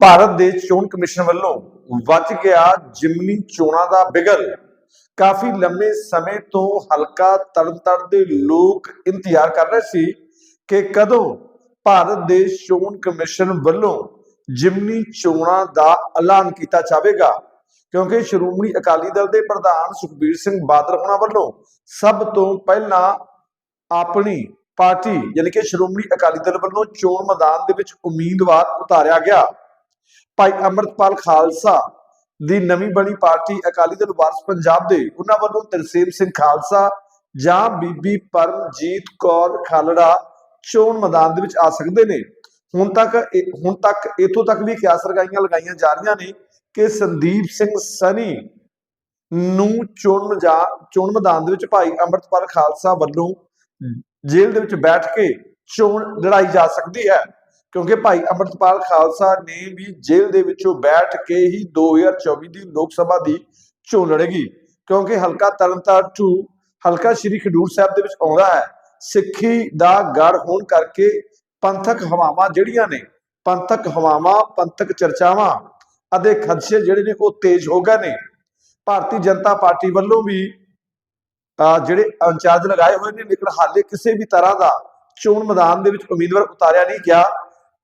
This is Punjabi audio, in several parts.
ਭਾਰਤ ਦੇ ਚੋਣ ਕਮਿਸ਼ਨ ਵੱਲੋਂ ਵੱਜ ਗਿਆ ਜਿਮਨੀ ਚੋਣਾਂ ਦਾ ਬਿਗਲ। ਕਾਫੀ ਲੰਮੇ ਸਮੇਂ ਤੋਂ ਹਲਕਾ ਤਰਨਤਾਰਨ ਦੇ ਲੋਕ ਇੰਤਜ਼ਾਰ ਕਰ ਰਹੇ ਸੀ ਕਿ ਕਦੋਂ ਭਾਰਤ ਦੇ ਚੋਣ ਕਮਿਸ਼ਨ ਵੱਲੋਂ ਜਿਮਨੀ ਚੋਣਾਂ ਦਾ ਐਲਾਨ ਕੀਤਾ ਜਾਵੇਗਾ। ਕਿਉਂਕਿ ਸ਼੍ਰੋਮਣੀ ਅਕਾਲੀ ਦਲ ਦੇ ਪ੍ਰਧਾਨ ਸੁਖਬੀਰ ਸਿੰਘ ਬਾਦਲ ਹੋਣਾ ਵੱਲੋਂ ਸਭ ਤੋਂ ਪਹਿਲਾਂ ਆਪਣੀ ਪਾਰਟੀ, ਯਾਨੀ ਕਿ ਸ਼੍ਰੋਮਣੀ ਅਕਾਲੀ ਦਲ ਵੱਲੋਂ ਚੋਣ ਮੈਦਾਨ ਦੇ ਵਿੱਚ ਉਮੀਦਵਾਰ ਉਤਾਰਿਆ ਗਿਆ। ਭਾਈ ਅਮਰਤਪਾਲ ਖਾਲਸਾ ਦੀ ਨਵੀਂ ਬਣੀ ਪਾਰਟੀ ਅਕਾਲੀ ਦਲ ਵਾਰਸ ਪੰਜਾਬ ਦੇ ਉਹਨਾਂ ਵੱਲੋਂ ਤਰਸੇਮ ਸਿੰਘ ਖਾਲਸਾ ਜਾਂ ਬੀਬੀ ਪਰਮਜੀਤ ਕੌਰ ਖਾਲੜਾ ਚੋਣ ਮੈਦਾਨ ਦੇ ਵਿੱਚ ਆ ਸਕਦੇ ਨੇ। ਹੁਣ ਤੱਕ ਇਹ- ਹੁਣ ਤੱਕ ਇਥੋਂ ਤੱਕ ਵੀ ਕਿਆਸ ਲਗਾਈਆਂ ਲਗਾਈਆਂ ਜਾ ਰਹੀਆਂ ਨੇ ਕਿ ਸੰਦੀਪ ਸਿੰਘ ਸਨੀ ਨੂੰ ਚੁਣ ਮਜਾ, ਚੋਣ ਮੈਦਾਨ ਦੇ ਵਿੱਚ ਭਾਈ ਅਮਰਤਪਾਲ ਖਾਲਸਾ ਵੱਲੋਂ ਜੇਲ੍ਹ ਦੇ ਵਿੱਚ ਬੈਠ ਕੇ ਚੋਣ ਲੜਾਈ ਜਾ ਸਕਦੀ ਹੈ। ਕਿਉਂਕਿ ਭਾਈ ਅਮਰਤਪਾਲ ਖਾਲਸਾ ਨੇ ਵੀ ਜੇਲ੍ਹ ਦੇ ਵਿੱਚੋਂ ਬੈਠ ਕੇ ਹੀ 2024 ਦੀ ਲੋਕ ਸਭਾ ਦੀ ਚੋਣ ਲੜੇਗੀ। ਕਿਉਂਕਿ ਹਲਕਾ ਤਰਨਤਾਰਨ 2 ਹਲਕਾ ਸ਼੍ਰੀ ਖਡੂਰ ਸਾਹਿਬ ਦੇ ਵਿੱਚ ਆਉਂਦਾ ਹੈ। ਸਿੱਖੀ ਦਾ ਗੜ ਹੋਣ ਕਰਕੇ ਪੰਥਕ ਹਵਾਵਾਂ ਜਿਹੜੀਆਂ ਨੇ, ਪੰਥਕ ਹਵਾਵਾਂ, ਪੰਥਕ ਚਰਚਾਵਾਂ ਅਤੇ ਖਦਸ਼ੇ ਜਿਹੜੇ ਨੇ ਉਹ ਤੇਜ਼ ਹੋ ਗਏ ਨੇ। ਭਾਰਤੀ ਜਨਤਾ ਪਾਰਟੀ ਵੱਲੋਂ ਵੀ ਅਹ ਜਿਹੜੇ ਇੰਚਾਰਜ ਲਗਾਏ ਹੋਏ ਨੇ, ਲੇਕਿਨ ਹਾਲੇ ਕਿਸੇ ਵੀ ਤਰ੍ਹਾਂ ਦਾ ਚੋਣ ਮੈਦਾਨ ਦੇ ਵਿੱਚ ਉਮੀਦਵਾਰ ਉਤਾਰਿਆ ਨਹੀਂ ਗਿਆ।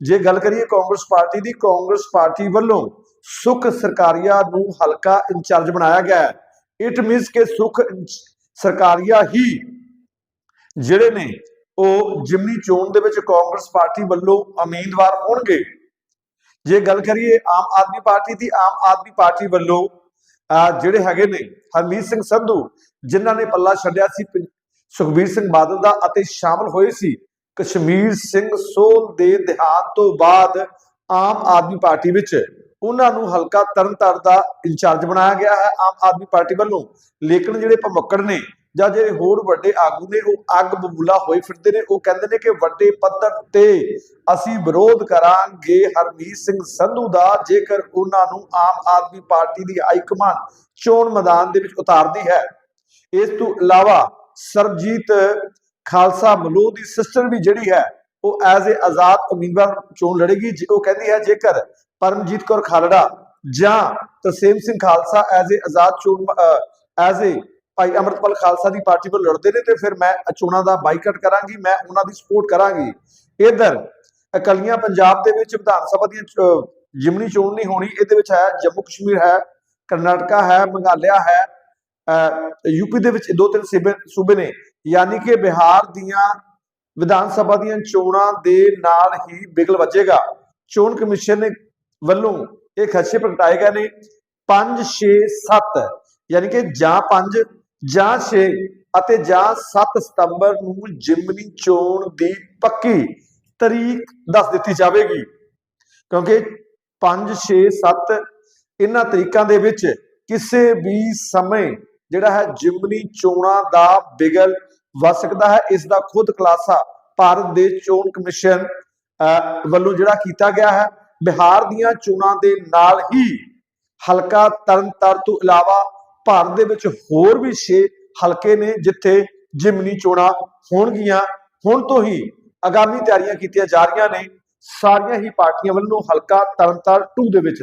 ਜੇ ਗੱਲ ਕਰੀਏ ਕਾਂਗਰਸ ਪਾਰਟੀ ਦੀ, ਕਾਂਗਰਸ ਪਾਰਟੀ ਵੱਲੋਂ ਸੁਖ ਸਰਕਾਰੀਆ ਨੂੰ ਹਲਕਾ ਇੰਚਾਰਜ ਬਣਾਇਆ ਗਿਆ ਹੈ। ਇਟ ਮੀਨਸ ਕਿ ਸੁਖ ਸਰਕਾਰੀਆ ਹੀ ਜਿਹੜੇ ਨੇ, ਉਹ ਜਿਮਨੀ ਚੋਣ ਦੇ ਵਿੱਚ ਕਾਂਗਰਸ ਪਾਰਟੀ ਵੱਲੋਂ ਉਮੀਦਵਾਰ ਹੋਣਗੇ। ਜੇ ਗੱਲ ਕਰੀਏ ਆਮ ਆਦਮੀ ਪਾਰਟੀ ਦੀ, ਆਮ ਆਦਮੀ ਪਾਰਟੀ ਵੱਲੋਂ ਅਹ ਜਿਹੜੇ ਹੈਗੇ ਨੇ, ਹਰਮੀਤ ਸਿੰਘ ਸੰਧੂ, ਜਿਨ੍ਹਾਂ ਨੇ ਪੱਲਾ ਛੱਡਿਆ ਸੀ, ਸੁਖਬੀਰ ਸਿੰਘ ਬਾਦਲ ਦਾ ਅਤੇ ਸ਼ਾਮਲ ਹੋਏ ਸੀ ਕਸ਼ਮੀਰ ਸਿੰਘ ਸੋਲ ਦੇ ਦੇਹਾਂਤ ਤੋਂ ਬਾਅਦ ਆਮ ਆਦਮੀ ਪਾਰਟੀ ਵਿੱਚ ਉਹਨਾਂ ਨੂੰ ਹਲਕਾ ਤਰਨਤਾਰਨ ਦਾ ਇੰਚਾਰਜ ਬਣਾਇਆ ਗਿਆ ਹੈ ਆਮ ਆਦਮੀ ਪਾਰਟੀ ਵੱਲੋਂ। ਲੇਕਿਨ ਜਿਹੜੇ ਭਮੱਕੜ ਨੇ ਜਾਂ ਜਿਹੜੇ ਹੋਰ ਵੱਡੇ ਆਗੂ ਨੇ, ਉਹ ਅੱਗ ਬਬੂਲਾ ਹੋਏ ਫਿਰਦੇ ਨੇ। ਉਹ ਕਹਿੰਦੇ ਨੇ ਕਿ ਵੱਡੇ ਪੱਧਰ ਤੇ ਅਸੀਂ ਵਿਰੋਧ ਕਰਾਂਗੇ। ਹਰਮੀਤ ਸਿੰਘ ਸੰਧੂ ਦਾ ਜੇਕਰ ਉਹਨਾਂ ਨੂੰ ਆਮ ਆਦਮੀ ਪਾਰਟੀ ਦੀ ਹਾਈ ਕਮਾਨ ਚੋਣ ਮੈਦਾਨ ਦੇ ਵਿੱਚ ਉਤਾਰਦੀ ਹੈ। ਇਸ ਤੋਂ ਇਲਾਵਾ ਸਰਬਜੀਤ ਖਾਲਸਾ ਮਲੂ ਦੀ ਸਿਸਟਰ ਵੀ ਜਿਹੜੀ ਹੈ, ਉਹ ਐਜ਼ ਅ ਆਜ਼ਾਦ ਉਮੀਦਵਾਰ ਚੋਣ ਲੜੇਗੀ। ਉਹ ਕਹਿੰਦੀ ਹੈ, ਜੇਕਰ ਪਰਮਜੀਤ ਕੌਰ ਖਾਲੜਾ ਜਾਂ ਤਰਸੇਮ ਸਿੰਘ ਖਾਲਸਾ ਐਜ਼ ਅ ਆਜ਼ਾਦ ਚੋਣ ਐਜ਼ ਅ ਭਾਈ ਅਮਰਤਪਾਲ ਖਾਲਸਾ ਦੀ ਪਾਰਟੀ ਵੱਲ ਲੜਦੇ ਨੇ, ਤੇ ਫਿਰ ਮੈਂ ਚੋਣਾਂ ਦਾ ਬਾਈਕਾਟ ਕਰਾਂਗੀ, ਮੈਂ ਉਹਨਾਂ ਦੀ ਸਪੋਰਟ ਕਰਾਂਗੀ। ਇਧਰ ਅਕਲੀਆਂ ਪੰਜਾਬ ਦੇ ਵਿੱਚ ਵਿਧਾਨ ਸਭਾ ਦੀਆਂ ਜਿਮਨੀ ਚੋਣ ਨਹੀਂ ਹੋਣੀ, ਇਹਦੇ ਵਿੱਚ ਹੈ, ਜੰਮੂ ਕਸ਼ਮੀਰ ਹੈ, ਕਰਨਾਟਕਾ ਹੈ ਮੇਘਾਲਿਆ ਹੈ ਯੂਪੀ ਦੇ ਵਿੱਚ ਦੋ ਤਿੰਨ ਸੂਬੇ ਸੂਬੇ ਨੇ। ਯਾਨੀ ਕਿ ਬਿਹਾਰ ਦੀਆਂ ਵਿਧਾਨ ਸਭਾ ਦੀਆਂ ਚੋਣਾਂ ਦੇ ਨਾਲ ਹੀ ਬਿਗਲ ਵੱਜੇਗਾ। ਚੋਣ ਕਮਿਸ਼ਨ ਨੇ ਵੱਲੋਂ ਇਹ ਖਦਸ਼ੇ ਪ੍ਰਗਟਾਏ ਗਏ ਨੇ 5 6 7 ਯਾਨੀ ਕਿ ਜਾਂ 5 ਜਾਂ 6 ਅਤੇ ਜਾਂ 7 ਸਤੰਬਰ ਨੂੰ ਜਿਮਨੀ ਚੋਣ ਦੀ ਪੱਕੀ ਤਰੀਕ ਦੱਸ ਦਿੱਤੀ ਜਾਵੇਗੀ। ਕਿਉਂਕਿ 5 6 7 ਇਹਨਾਂ ਤਰੀਕਾਂ ਦੇ ਵਿੱਚ ਕਿਸੇ ਵੀ ਸਮੇਂ ਜਿਹੜਾ ਹੈ ਜਿਮਨੀ ਚੋਣਾਂ ਦਾ ਬਿਗਲ ਵੱਜ ਸਕਦਾ ਹੈ। ਇਸ ਦਾ ਖੁਦ ਖੁਲਾਸਾ ਭਾਰਤ ਦੇ ਚੋਣ ਕਮਿਸ਼ਨ ਵੱਲੋਂ ਜਿਹੜਾ ਕੀਤਾ ਗਿਆ ਹੈ। ਬਿਹਾਰ ਦੀਆਂ ਚੋਣਾਂ ਦੇ ਨਾਲ ਹੀ ਹਲਕਾ ਤਰਨਤਾਰਨ ਤੋਂ ਇਲਾਵਾ ਭਾਰਤ ਦੇ ਵਿੱਚ ਹੋਰ ਵੀ 6 ਹਲਕੇ ਨੇ ਜਿੱਥੇ ਜਿਮਨੀ ਚੋਣਾਂ ਹੋਣਗੀਆਂ। ਹੁਣ ਤੋਂ ਹੀ ਆਗਾਮੀ ਤਿਆਰੀਆਂ ਕੀਤੀਆਂ ਜਾ ਰਹੀਆਂ ਨੇ। ਸਾਰੀਆਂ ਹੀ ਪਾਰਟੀਆਂ ਵੱਲੋਂ ਹਲਕਾ ਤਰਨਤਾਰਨ 2 ਦੇ ਵਿੱਚ